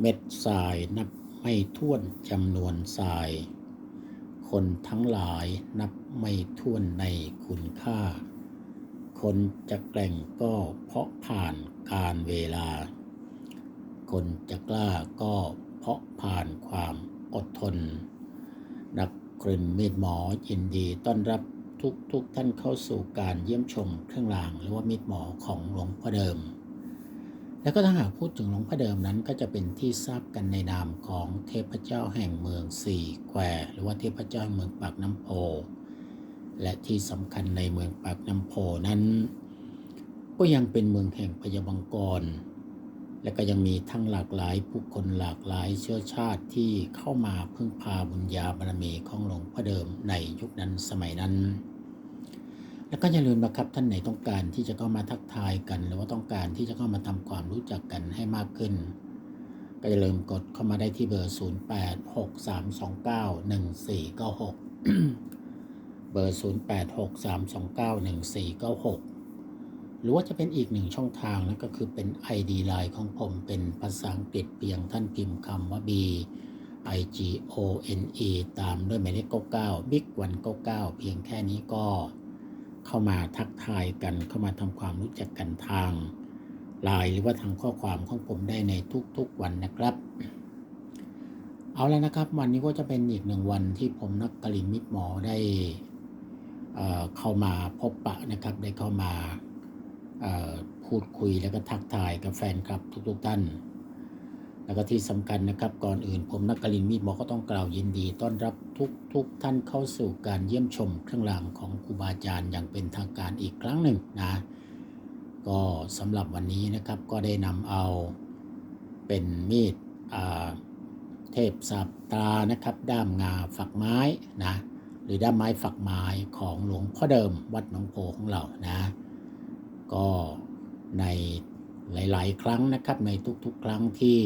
เม็ดทรายนับไม่ถ้วนจำนวนทราย คนทั้งหลายนับไม่ถ้วนในคุณค่า คนจะแกร่งก็เพราะผ่านการเวลา คนจะกล้าก็เพราะผ่านความอดทน นักกลิ่นมีดหมอยินดีต้อนรับทุกทุกท่านเข้าสู่การเยี่ยมชมเครื่องรางหรือว่ามีดหมอของหลวงพ่อเดิม แล้วก็ถ้าหากพูดถึงหลวงพ่อเดิมนั้นก็จะเป็นที่ทราบกันในนามของเทพเจ้าแห่งเมืองสี่แควหรือว่าเทพเจ้าแห่งเมืองปากน้ำโพ และที่สำคัญในเมืองปากน้ำโพนั้น ก็ยังเป็นเมืองแห่งพยาบังกร และก็ยังมีทั้งหลากหลายผู้คนหลากหลายเชื้อชาติที่เข้ามาพึ่งพาบุญญาบารมีของหลวงพ่อเดิมในยุคนั้นสมัยนั้น แล้วก็อย่าลืมนะครับท่านไหนต้องการที่จะเข้ามาทักทายกัน หรือว่าต้องการที่จะเข้ามาทำความรู้จักกันให้มากขึ้น ก็อย่าลืมกดเข้ามาได้ที่เบอร์ 0863291496 เบอร์ 0863291496 หรือว่าจะเป็นอีกหนึ่งช่องทางนั่นก็คือเป็น ID Line ของผมเป็นภาษาอังกฤษเพียงท่านพิมพ์คำว่า B I G O N E ตามด้วยหมายเลข 99 Big 199 เพียงแค่นี้ก็ เข้ามาทักทายกันเข้ามาทำความรู้จักกันทางไลน์หรือว่าทางข้อความของผมได้ในทุกๆวันนะครับ เอาแล้วนะครับ วันนี้ก็จะเป็นอีกหนึ่งวันที่ผมนักกลินมิตรหมอได้เอ่อเข้ามาพบปะนะครับ ได้เข้ามาพูดคุยแล้วก็ทักทายกับแฟนคลับทุกๆท่าน แล้วก็ที่สำคัญนะครับ ก่อนอื่นผมนักกลินมีดหมอก็ต้องกล่าวยินดี ต้อนรับทุกทุกท่านเข้าสู่การเยี่ยมชมเครื่องรางของครูบาอาจารย์อย่างเป็นทางการอีกครั้งหนึ่งนะก็สำหรับวันนี้นะครับก็ได้นำเอาเป็นมีดเทพสับตรานะครับ ด้ามงาฝักไม้นะหรือด้ามไม้ฝักไม้ของหลวงพ่อเดิมวัดหนองโพของเรานะ ก็ในหลาย ๆ ครั้งนะครับในทุกๆ ครั้งที่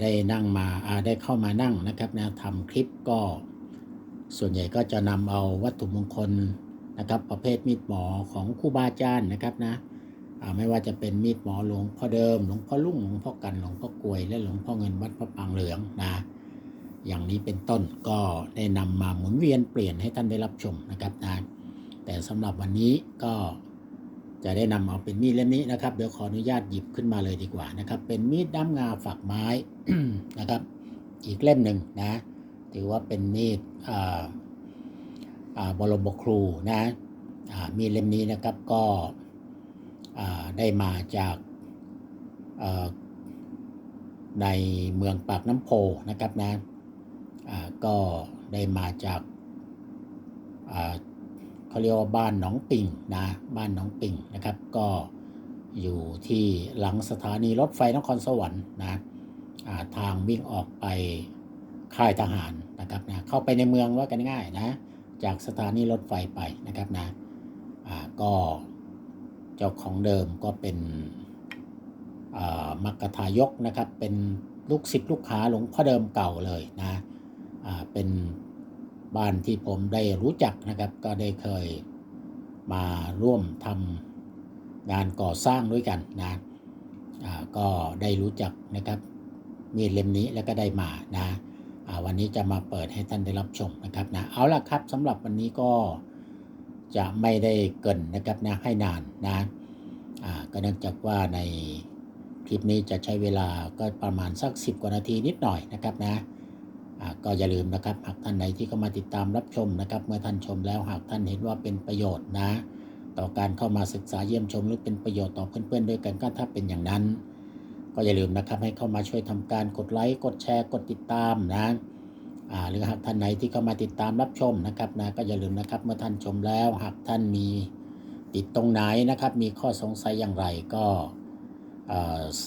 ได้นั่งมาได้เข้ามานั่งนะครับนะทำคลิปก็ส่วนใหญ่ก็จะนำเอาวัตถุมงคลนะครับ ประเภทมีดหมอของครูบาอาจารย์นะครับนะไม่ว่าจะเป็นมีดหมอหลวงพ่อเดิมหลวงพ่อลุ่งหลวงพ่อกันหลวงพ่อกลวยและหลวงพ่อเงินวัดพระปางเหลืองนะอย่างนี้เป็นต้นก็ได้นำมาหมุนเวียนเปลี่ยนให้ท่านได้รับชมนะครับนะแต่สำหรับวันนี้ก็ จะได้นำเอาเป็นมีดเล่มนี้นะครับ เดี๋ยวขออนุญาตหยิบขึ้นมาเลยดีกว่านะครับ เป็นมีดด้ามงาฝักไม้นะครับ อีกเล่มหนึ่งนะ ถือว่าเป็นมีดอ่าอ่าบรมครูนะมีดเล่มนี้นะครับก็ได้มาจากในเมืองปากน้ำโพนะครับนะก็ได้มาจากา เขาเรียกว่าบ้านหนองปิงนะบ้านหนองปิงนะครับ ก็อยู่ที่หลังสถานีรถไฟนครสวรรค์นะาทางวิ่งออกไปค่ายทหารนะครับนะเข้าไปในเมืองว่ากันง่ายนะจากสถานีรถไฟไปนะครับนะก็เจ้าของเดิมก็เป็นมักกะทายกนะครับ เป็นลูกศิษย์ลูกหาหลวงพ่อเดิมเก่าเลยนะเป็น บ้านที่ผมได้รู้จักนะครับ ก็ได้เคยมาร่วมทำงานก่อสร้างด้วยกันนะก็ได้รู้จักนะครับ มีเล่มนี้แล้วก็ได้มานะวันนี้จะมาเปิดให้ท่านได้รับชมนะครับนะเอาละครับสำหรับวันนี้ก็จะไม่ได้เกินนะครับนะให้นานนะก็เนื่องจากว่าในคลิปนี้จะใช้เวลาก็ประมาณสัก 10 กว่านาทีนิดหน่อยนะครับนะ ก็อย่าลืมนะครับหากท่านใดที่เข้ามาติดตามรับชมนะครับ เมื่อท่านชมแล้วหากท่านเห็นว่าเป็นประโยชน์นะ ต่อการเข้ามาศึกษาเยี่ยมชมหรือเป็นประโยชน์ต่อเพื่อนๆด้วยกันก็ถ้าเป็นอย่างนั้น ก็อย่าลืมนะครับให้เข้ามาช่วยทำการกดไลค์กดแชร์กดติดตามนะอ่าหรือหากท่านไหนที่เข้ามาติดตามรับชมนะครับนะก็อย่าลืมนะครับเมื่อท่านชมแล้วหากท่านมีติดตรงไหนนะครับ มีข้อสงสัยอย่างไรก็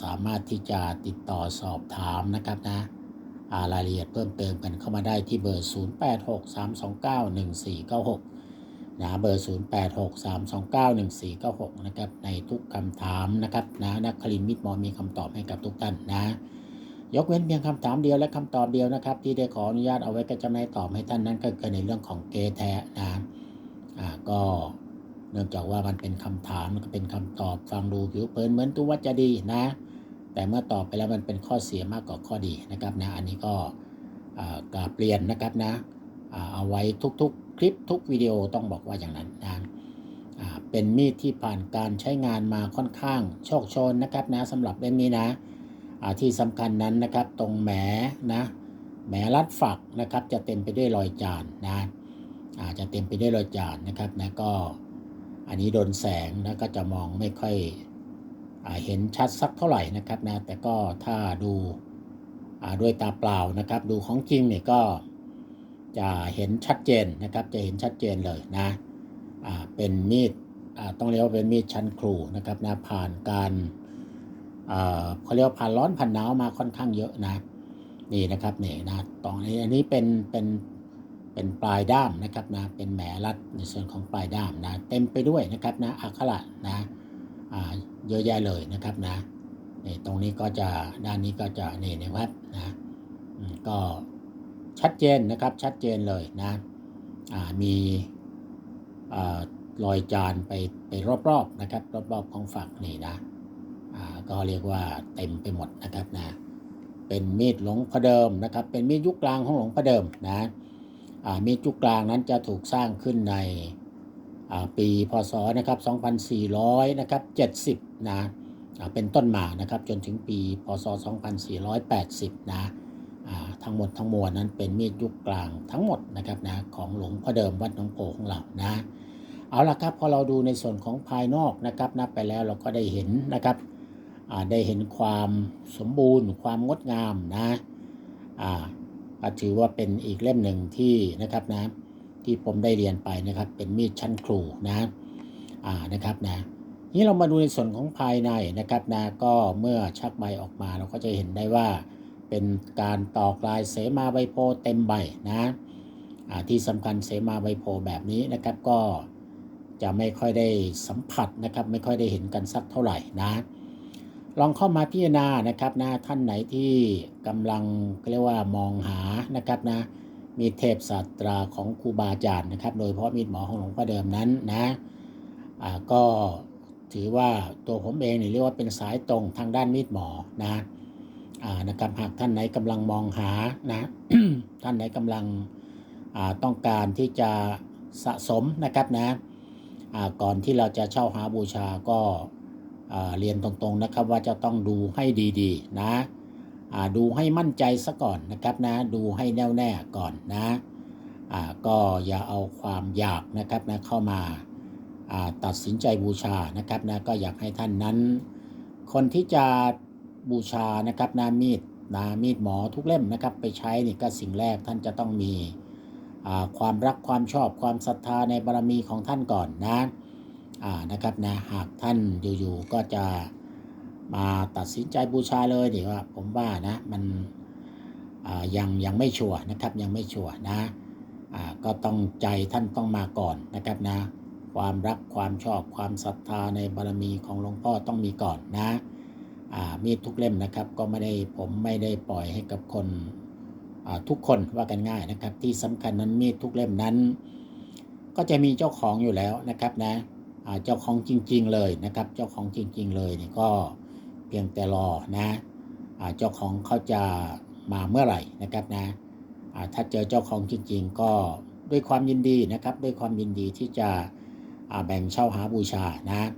สามารถที่จะติดต่อสอบถามนะครับนะ รายละเอียดเพิ่มเติมกันเข้ามาได้ที่เบอร์ 0863291496นะเบอร์ 0863291496 นะครับในทุกคำถามนะครับนะนักคลินมิตรมอมีคำตอบให้กับทุกท่านนะยกเว้นเพียงคำถามเดียวและคำตอบเดียวนะครับ ที่ได้ขออนุญาตเอาไว้ก็จะไม่ตอบให้ท่านนั้นก็คือในเรื่องของเกแท้นะอ่าก็เนื่องจากว่ามันเป็นคำถามมันก็เป็นคำตอบฟังดูผิวเผินเหมือนตัวว่าจะดีนะ แต่เมื่อตอบไปแล้วมันเป็นข้อเสียมากกว่าข้อดีนะครับนะอันนี้ก็อ่ากราบเรียนนะครับนะเอาไว้ทุกๆ คลิปทุกวิดีโอต้องบอกว่าอย่างนั้นนะเป็นมีดที่ผ่านการใช้งานมาค่อนข้างโชคชนนะครับนะสำหรับเล่มนี้นะที่สำคัญนั้นนะครับตรงแหมนะแหมรัดฝักนะครับจะเต็มไปด้วยรอยจานนะอาจจะเต็มไปด้วยรอยจานนะครับนะก็อันนี้โดนแสงนะก็จะมองไม่ค่อย เห็นชัดสักเท่าไหร่นะครับนะแต่ก็ถ้าดูอ่าด้วยตาเปล่านะครับ ดูของจริงเนี่ยก็จะเห็นชัดเจนนะครับ จะเห็นชัดเจนเลยนะอ่าเป็นมีดอ่าต้องเรียกว่าเป็นมีดชั้นครูนะครับนะผ่านการอ่าเขาเรียกว่าผ่านร้อนผ่านหนาวมาค่อนข้างเยอะนะนี่นะครับนี่นะตรงนี้อันนี้เป็นเป็นเป็นปลายด้ามนะครับนะเป็นแหมรัดในส่วนของปลายด้ามนะเต็มไปด้วยนะครับนะอักขระนะ เยอะแยะเลยนะครับนะนี่ตรงนี้ก็จะด้านนี้ก็จะนี่นะครับนะก็ชัดเจนนะครับชัดเจนเลยนะมีอ่ารอยจานไปไปรอบๆนะครับ รอบๆของฝักนี่นะก็เรียกว่าเต็มไปหมดนะครับนะเป็นมีดหลงพ่อเดิมนะครับ เป็นมีดยุคกลางของหลงพ่อเดิมนะมีดยุคกลางนั้นจะถูกสร้างขึ้นใน ปีพศนะครับ2400นะครับ70 นะเป็นต้นมานะครับจนถึงปีพศ 2480 นะอ่าทั้งหมดทั้งมวลนั้นเป็นมีดยุคกลางทั้งหมดนะครับนะของหลวงพ่อเดิมวัดหนองโพของเรานะเอาละครับพอเราดูในส่วนของภายนอกนะครับนับไปแล้วเราก็ได้เห็นนะครับได้เห็นความสมบูรณ์ ความงดงามนะก็ถือว่าเป็นอีกเล่มหนึ่งที่นะครับนะ ที่ผมได้เรียนไปนะครับ เป็นมีดชั้นครูนะอ่านะครับนะนี่เรามาดูในส่วนของภายในนะครับนะก็เมื่อชักใบออกมาเราก็จะเห็นได้ว่า เป็นการตอกลายเสมาใบโพเต็มใบนะอ่าที่สำคัญเสมาใบโพแบบนี้นะครับก็จะไม่ค่อยได้สัมผัสนะครับ ไม่ค่อยได้เห็นกันสักเท่าไหร่นะ ลองเข้ามาพิจารณานะครับนะท่านไหนที่กำลังเรียกว่ามองหานะครับนะ มีเทพศาสตราของครูบาอาจารย์นะครับ โดยเฉพาะมีดหมอของหลวงพ่อเดิมนั้นนะอ่าก็ถือว่าตัวผมเองเนี่ยเรียกว่าเป็นสายตรงทางด้านมีดหมอนะอ่านะครับหากท่านไหนกำลังมองหานะท่านไหนกำลังอ่าต้องการที่จะสะสมนะครับนะอ่าก่อนที่เราจะเช่าหาบูชาก็อ่าเรียนตรงๆนะครับว่าจะต้องดูให้ดีๆ นะ ดูให้มั่นใจซะก่อนนะครับนะ ดูให้แน่วแน่ก่อนนะก็อย่าเอาความอยากนะครับนะเข้ามาตัดสินใจบูชานะครับนะก็อยากให้ท่านนั้น คนที่จะบูชานะครับนะมีดนะมีดหมอทุกเล่มนะครับ ไปใช้นี่ก็สิ่งแรกท่านจะต้องมีความรักความชอบความศรัทธาในบารมีของท่านก่อนนะนะครับนะหากท่านอยู่ๆก็จะ มาตัดสินใจบูชาเลยดีว่าผมว่านะมันยังยังไม่ชัวนะครับยังไม่ชัวนะก็ต้องใจท่านต้องมาก่อนนะครับนะ ความรักความชอบความศรัทธาในบารมีของหลวงพ่อต้องมีก่อนนะมีดทุกเล่มนะครับก็ไม่ได้ผมไม่ได้ปล่อยให้กับคนทุกคนว่ากันง่ายนะครับ ที่สำคัญนั้นมีดทุกเล่มนั้น ก็จะมีเจ้าของอยู่แล้วนะครับนะเจ้าของจริง ๆ เลยนะครับ เจ้าของจริง ๆ เลยนี่ก็ เพียงแต่รอนะเจ้าของเขาจะมาเมื่อไหร่นะครับนะถ้าเจอเจ้าของจริงๆ ก็ด้วยความยินดีนะครับ ด้วยความยินดีที่จะแบ่งเช่าหาบูชานะ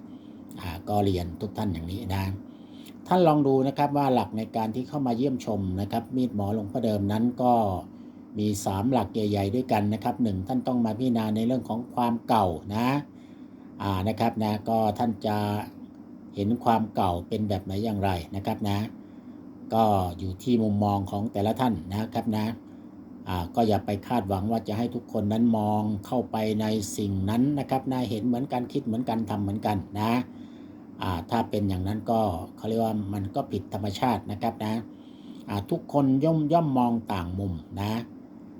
ก็เรียนทุกท่านอย่างนี้นะท่านลองดูนะครับว่าหลักในการที่เข้ามาเยี่ยมชมนะครับมีดหมอหลวงพ่อเดิมนั้นก็มี 3 หลักใหญ่ๆด้วยกันนะครับหนึ่งท่านต้องมาพิจารณาในเรื่องของความเก่านะอ่านะครับนะก็ท่านจะ เห็นความเก่าเป็นแบบไหนอย่างไรนะครับนะ ก็อยู่ที่มุมมองของแต่ละท่านนะครับนะอ่าก็อย่าไปคาดหวังว่าจะให้ทุกคนนั้นมองเข้าไปในสิ่งนั้นนะครับนะเห็นเหมือนกันคิดเหมือนกันทำเหมือนกันนะอ่าถ้าเป็นอย่างนั้นก็เขาเรียกว่ามันก็ผิดธรรมชาตินะครับนะอ่าทุกคนย่อมย่อมมองต่างมุมนะ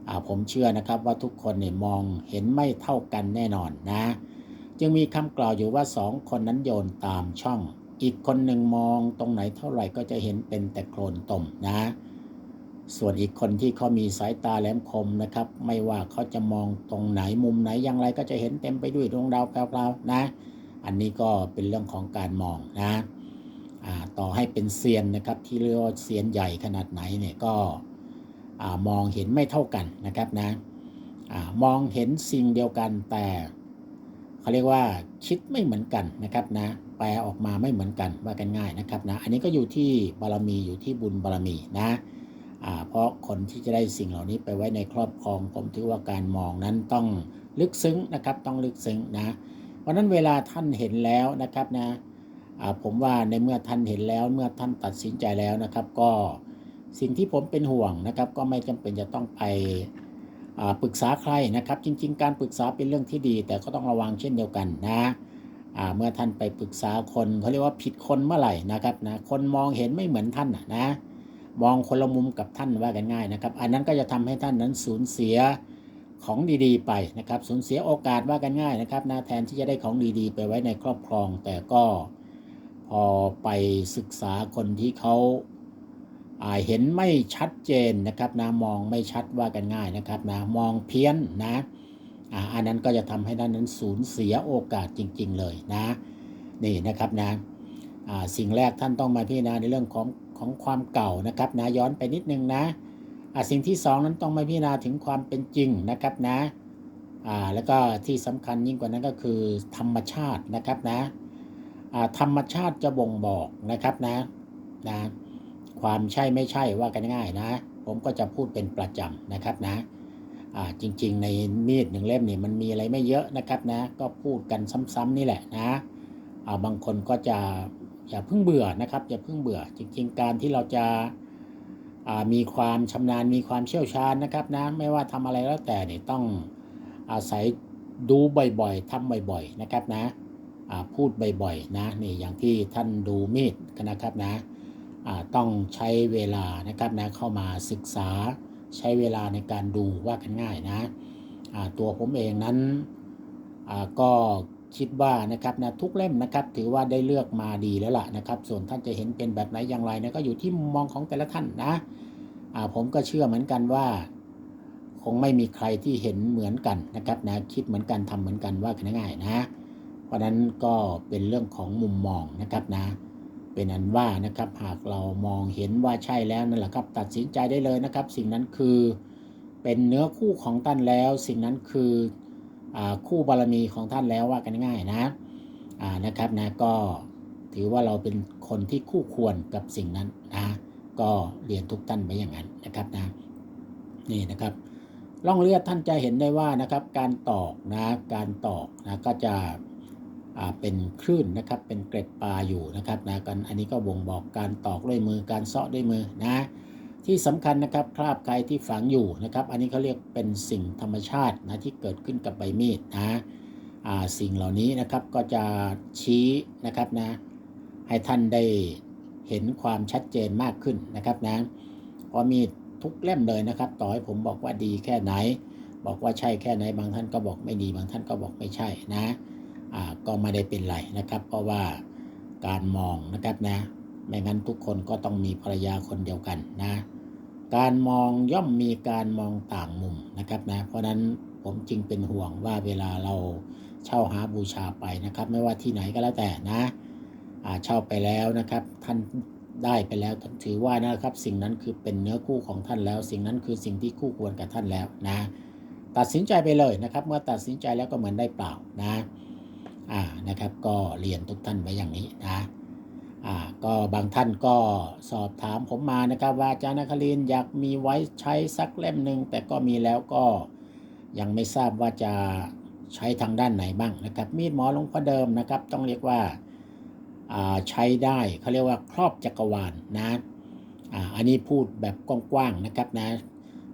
อ่าผมเชื่อนะครับว่าทุกคนเนี่ยมองเห็นไม่เท่ากันแน่นอนนะ จึงมีคำกล่าวอยู่ว่าสองคนนั้นโยนตามช่อง อีกคนหนึ่งมองตรงไหนเท่าไหร่ก็จะเห็นเป็นแต่โคลนตมนะ ส่วนอีกคนที่เขามีสายตาแหลมคมนะครับ ไม่ว่าเขาจะมองตรงไหนมุมไหนอย่างไรก็จะเห็นเต็มไปด้วยดวงดาวแปลวๆนะ อันนี้ก็เป็นเรื่องของการมองนะต่อให้เป็นเซียนนะครับที่เรียกว่าเซียนใหญ่ขนาดไหนเนี่ยก็มองเห็นไม่เท่ากันนะครับนะอมองเห็นสิ่งเดียวกันแต่ เขาเรียกว่าคิดไม่เหมือนกันนะครับนะแปลออกมาไม่เหมือนกันว่ากันง่ายนะครับนะอันนี้ก็อยู่ที่บารมีอยู่ที่บุญบารมีนะอ่าเพราะคนที่จะได้สิ่งเหล่านี้ไปไว้ในครอบครองผมถือว่าการมองนั้นต้องลึกซึ้งนะครับ ต้องลึกซึ้งนะเพราะนั้นเวลาท่านเห็นแล้วนะครับนะอ่าผมว่าในเมื่อท่านเห็นแล้วเมื่อท่านตัดสินใจแล้วนะครับ ก็สิ่งที่ผมเป็นห่วงนะครับ ก็ไม่จำเป็นจะต้องไป ปรึกษาใครนะครับ จริง ๆ การปรึกษาเป็นเรื่องที่ดี แต่ก็ต้องระวังเช่นเดียวกันนะอ่าเมื่อท่านไปปรึกษาคนเขาเรียกว่าผิดคนเมื่อไหร่นะครับนะคนมองเห็นไม่เหมือนท่านนะมองคนละมุมกับท่านว่ากันง่ายนะครับ อันนั้นก็จะทำให้ท่านนั้นสูญเสียของดีๆ ไปนะครับ สูญเสียโอกาสว่ากันง่ายนะครับนะแทนที่จะได้ของดีๆ ไปไว้ในครอบครอง แต่ก็พอไปศึกษาคนที่เขา เห็นไม่ชัดเจนนะครับนะมองไม่ชัดว่ากันง่ายนะครับนะมองเพี้ยนนะอันนั้นก็จะทำให้ท่านนั้นสูญเสียโอกาสจริง ๆ เลยนะนี่นะครับนะอ่าสิ่งแรกท่านต้องมาพิจารณาในเรื่องของของความเก่านะครับนะย้อนไปนิดนึงนะสิ่งที่สองนั้นต้องมาพิจารณาถึงความเป็นจริงนะครับนะอ่าแล้วก็ที่สำคัญยิ่งกว่านั้นก็คือธรรมชาตินะครับนะอ่าธรรมชาติจะบ่งบอกนะครับนะนะ ความใช่ไม่ใช่ว่ากันง่ายนะ ผมก็จะพูดเป็นประจำนะครับนะจริงๆ ในมีดหนึ่งเล่มนี่มันมีอะไรไม่เยอะนะครับนะ ก็พูดกันซ้ำๆนี่แหละนะาบางคนก็จะอย่าเพิ่งเบื่อนะครับอย่าเพิ่งเบื่อ จริง ๆ การที่เราจะามีความชำนาญมีความเชี่ยวชาญนะครับนะไม่ว่าทำอะไรแล้วแต่เนี่ยต้องอาศัยดูบ่อยๆทำบ่อยๆนะครับนะพูดบ่อยๆนะนี่อย่างที่ท่านดูมีดนะครับนะ ต้องใช้เวลานะครับนะเข้ามาศึกษาใช้เวลาในการดูว่ากันง่ายนะตัวผมเองนั้นก็คิดว่านะครับนะทุกเล่มนะครับ ถือว่าได้เลือกมาดีแล้วล่ะนะครับ ส่วนท่านจะเห็นเป็นแบบไหนอย่างไรนะก็อยู่ที่มุมมองของแต่ละท่านนะผมก็เชื่อเหมือนกันว่า คงไม่มีใครที่เห็นเหมือนกันนะครับนะคิดเหมือนกันทำเหมือนกันว่ากันง่ายนะ เพราะนั้นก็เป็นเรื่องของมุมมองนะครับนะ เป็นอันว่านะครับ หากเรามองเห็นว่าใช่แล้วนั่นแหละครับ ตัดสินใจได้เลยนะครับ สิ่งนั้นคือเป็นเนื้อคู่ของท่านแล้ว สิ่งนั้นคืออคู่บารมีของท่านแล้วว่ากันง่ายนะนะครับนะก็ถือว่าเราเป็นคนที่คู่ควรกับสิ่งนั้นนะก็เรียนทุกท่านไปอย่างนั้นนะครับนะนี่นะครับล่องเลือดท่านจะเห็นได้ว่านะครับ การตอกนะการตอกนะก็จะ เป็นคลื่นนะครับ เป็นเกร็ดปลาอยู่นะครับนะกันอันนี้ก็บ่งบอกการตอกด้วยมือการเซาะด้วยมือนะที่สำคัญนะครับคราบไกลที่ฝังอยู่นะครับ อันนี้เขาเรียกเป็นสิ่งธรรมชาตินะที่เกิดขึ้นกับใบมีดนะสิ่งเหล่านี้นะครับก็จะชี้นะครับนะให้ท่านได้เห็นความชัดเจนมากขึ้นนะครับนะเพราะมีดทุกเล่มเลยนะครับ ต่อให้ผมบอกว่าดีแค่ไหน บอกว่าใช่แค่ไหนบางท่านก็บอกไม่ดีบางท่านก็บอกไม่ใช่นะ ก็ไม่ได้เป็นไรนะครับ เพราะว่าการมองนะครับนะ ไม่งั้นทุกคนก็ต้องมีภรรยาคนเดียวกันนะ การมองย่อมมีการมองต่างมุมนะครับนะ เพราะนั้นผมจึงเป็นห่วงว่าเวลาเราเช่าหาบูชาไปนะครับ ไม่ว่าที่ไหนก็แล้วแต่นะเช่าไปแล้วนะครับท่านได้ไปแล้วถือว่านะครับ สิ่งนั้นคือเป็นเนื้อคู่ของท่านแล้ว สิ่งนั้นคือสิ่งที่คู่ควรกับท่านแล้วนะ ตัดสินใจไปเลยนะครับ เมื่อตัดสินใจแล้วก็เหมือนได้เปล่านะ อ่านะครับ ก็เรียนทุกท่านไว้อย่างนี้นะอ่าก็บางท่านก็สอบถามผมมานะครับว่าอาจารย์นครินอยากมีไว้ใช้สักเล่มหนึ่งแต่ก็มีแล้วก็ยังไม่ทราบว่าจะใช้ทางด้านไหนบ้างนะครับ มีดหมอหลวงพ่อเดิมนะครับ ต้องเรียกว่าอ่าใช้ได้เขาเรียกว่าครอบจักรวาลนะอ่าอันนี้พูดแบบกว้างๆนะครับนะ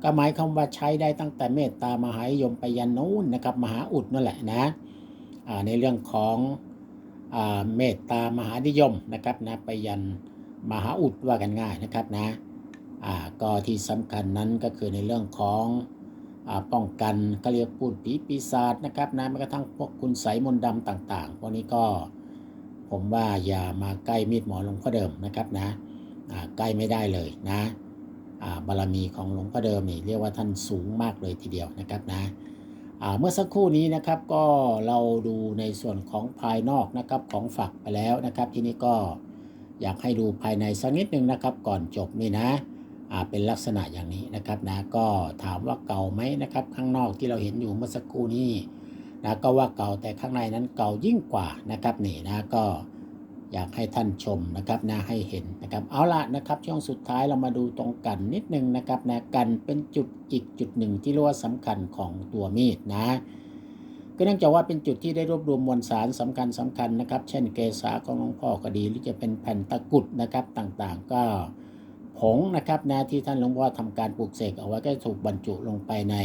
ก็หมายความว่าใช้ได้ตั้งแต่เมตตามหายมไปยันนู้นนะครับ มหาอุดนั่นแหละนะ ในเรื่องของอเมตตามหานิยมนะครับนะไปยันมหาอุดว่ากันง่ายนะครับนะก็ที่สำคัญนั้นก็คือในเรื่องของอป้องกันก็เรียกพูดผีปีศาจนะครับนะแม้กระทั่งพวกคุณใสยมนต์ดำต่างๆพวกนี้ก็ผมว่าอย่ามาใกล้มีดหมอหลวงพ่อเดิมนะครับนะใกล้ไม่ได้เลยนะบารมีของหลวงพ่อเดิมนี่เรียกว่าท่านสูงมากเลยทีเดียวนะครับนะ เมื่อสักครู่นี้นะครับก็เราดูในส่วนของภายนอกนะครับของฝักไปแล้วนะครับ ทีนี้ก็อยากให้ดูภายในสักนิดนึงนะครับ ก่อนจบนี่นะเป็นลักษณะอย่างนี้นะครับนะก็ถามว่าเก่าไหมนะครับ ข้างนอกที่เราเห็นอยู่เมื่อสักครู่นี้นะก็ว่าเก่าแต่ข้างในนั้นเก่ายิ่งกว่านะครับนี่นะก็ อยากให้ท่านชมนะครับนะให้เห็นนะครับเอาละนะครับช่วงสุดท้ายเรามาดูตรงกันนิดนึงนะครับนะกันเป็นจุดอีกจุดหนึ่งที่เรียกว่าสำคัญของตัวมีดนะก็เนื่องจากว่าเป็นจุดที่ได้รวบรวมมวลสารสำคัญสำคัญนะครับ เช่นเกสาของหลวงพ่อก็ดีหรือจะเป็นแผ่นตะกุดนะครับต่างๆ ก็ผงนะครับนะที่ท่านหลวงพ่อทำการปลูกเสกเอาไว้ก็ถูกบรรจุลงไปใน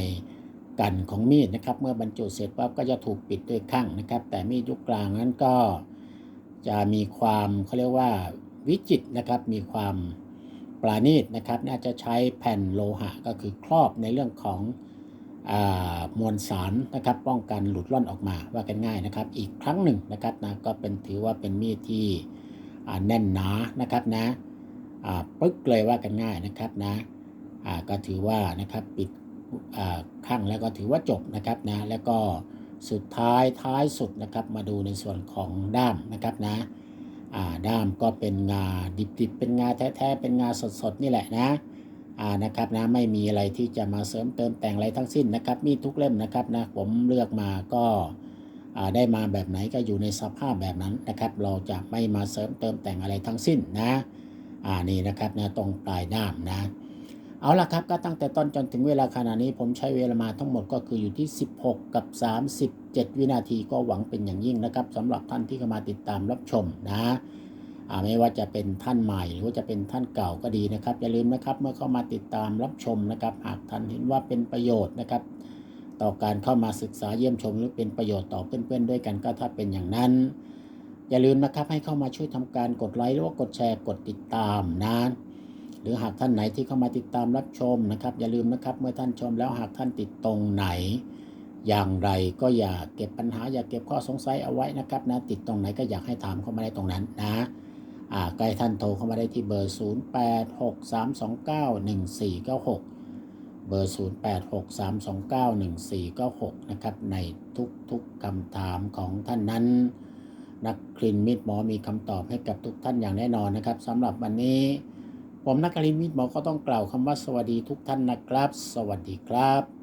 กันของมีดนะครับ เมื่อบรรจุเสร็จปั๊บก็จะถูกปิดด้วยข้างนะครับ แต่มีดยุคกลางนั้นก็ จะมีความเขาเรียกว่าวิจิตนะครับ มีความปราณีตนะครับ น่าจะใช้แผ่นโลหะก็คือครอบในเรื่องของอมวลสารนะครับ ป้องกันหลุดล่อนออกมาว่ากันง่ายนะครับ อีกครั้งหนึ่งนะครับนะก็เป็นถือว่าเป็นมีดที่แน่นหนานะครับนะปึ๊กเลยว่ากันง่ายนะครับนะก็ถือว่านะครับปิดข้างแล้วก็ถือว่าจบนะครับนะแล้วก็ สุดท้ายท้ายสุดนะครับมาดูในส่วนของด้ามนะครับนะด้ามก็เป็นงาดิบๆ เป็นงาแท้ๆ เป็นงาสดๆ นี่แหละนะนะครับนะไม่มีอะไรที่จะมาเสริมเติมแต่งอะไรทั้งสิ้นนะครับ มีทุกเล่มนะครับนะผมเลือกมาก็ได้มาแบบไหนก็อยู่ในสภาพแบบนั้นนะครับ เราจะไม่มาเสริมเติมแต่งอะไรทั้งสิ้นนะอ่านี่นะครับนะตรงปลายด้ามนะ เอาละครับก็ตั้งแต่ต้นจนถึงเวลาขณะนี้ผมใช้เวลามาทั้งหมดก็คืออยู่ที่ 16 กับ 37 วินาทีก็หวังเป็นอย่างยิ่งนะครับสำหรับท่านที่เข้ามาติดตามรับชมนะไม่ว่าจะเป็นท่านใหม่หรือว่าจะเป็นท่านเก่าก็ดีนะครับ อย่าลืมนะครับเมื่อเข้ามาติดตามรับชมนะครับหากท่านเห็นว่าเป็นประโยชน์นะครับ ต่อการเข้ามาศึกษาเยี่ยมชม หรือเป็นประโยชน์ต่อเพื่อนๆด้วยกันก็ถ้าเป็นอย่างนั้น อย่าลืมนะครับให้เข้ามาช่วยทำการกดไลค์หรือว่ากดแชร์กดติดตามนะ หรือหากท่านไหนที่เข้ามาติดตามรับชมนะครับ อย่าลืมนะครับเมื่อท่านชมแล้วหากท่านติดตรงไหน อย่างไรก็อย่าเก็บปัญหาอย่าเก็บข้อสงสัยเอาไว้นะครับนะติดตรงไหนก็อยากให้ถามเข้ามาได้ตรงนั้นนะอ่าใกล้ท่านโทรเข้ามาได้ที่เบอร์ 0863291496 เบอร์ 0863291496 นะครับในทุกๆคำถามของท่านนั้น นักคลินมิตรหมอมีคำตอบให้กับทุกท่านอย่างแน่นอนนะครับสำหรับวันนี้ ผมนักการิมิตหมอก็ต้องกล่าวคำว่าสวัสดีทุกท่านนะครับ สวัสดีครับ